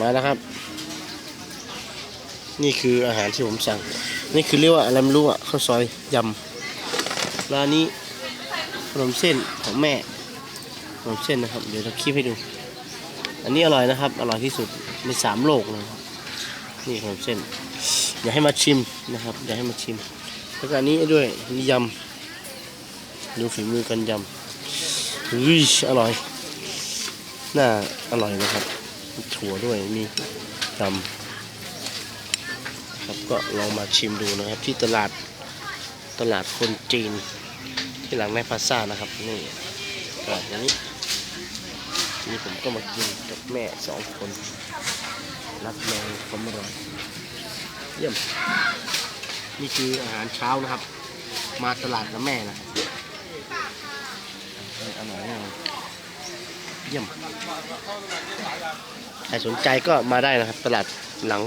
มาแล้วครับ นี่คืออาหารที่ผมสั่ง นี่คือเรียกว่าอะไรไม่รู้อะข้าวซอยยำร้านนี้ขนมเส้นของแม่ขนมเส้นนะครับ เดี๋ยวจะคลิปให้ดู อันนี้อร่อยนะครับ อร่อยที่สุดในสามโลกเลยครับนี่ขนมเส้นอยากให้มาชิมนะครับอยากให้มาชิมแล้วก็อันนี้ด้วยนี่ยำดูฝีมือกันยำอุ้ยอร่อย น่าอร่อยนะครับ ถั่วด้วยมียำครับก็ลองมาชิมดูนะครับ ที่ตลาดตลาดคนจีน ที่หลังในพาซ่านะครับนี่ตลาดนี้นี่ผมก็มากินกับแม่สองคนรับแรงความอร่อยเยี่ยมนี่คืออาหารเช้านะครับ มาตลาดกับแม่นะครับอร่อยแน่นอนเยี่ยม ใครสนใจก็มาได้นะครับ ตลาดหลัง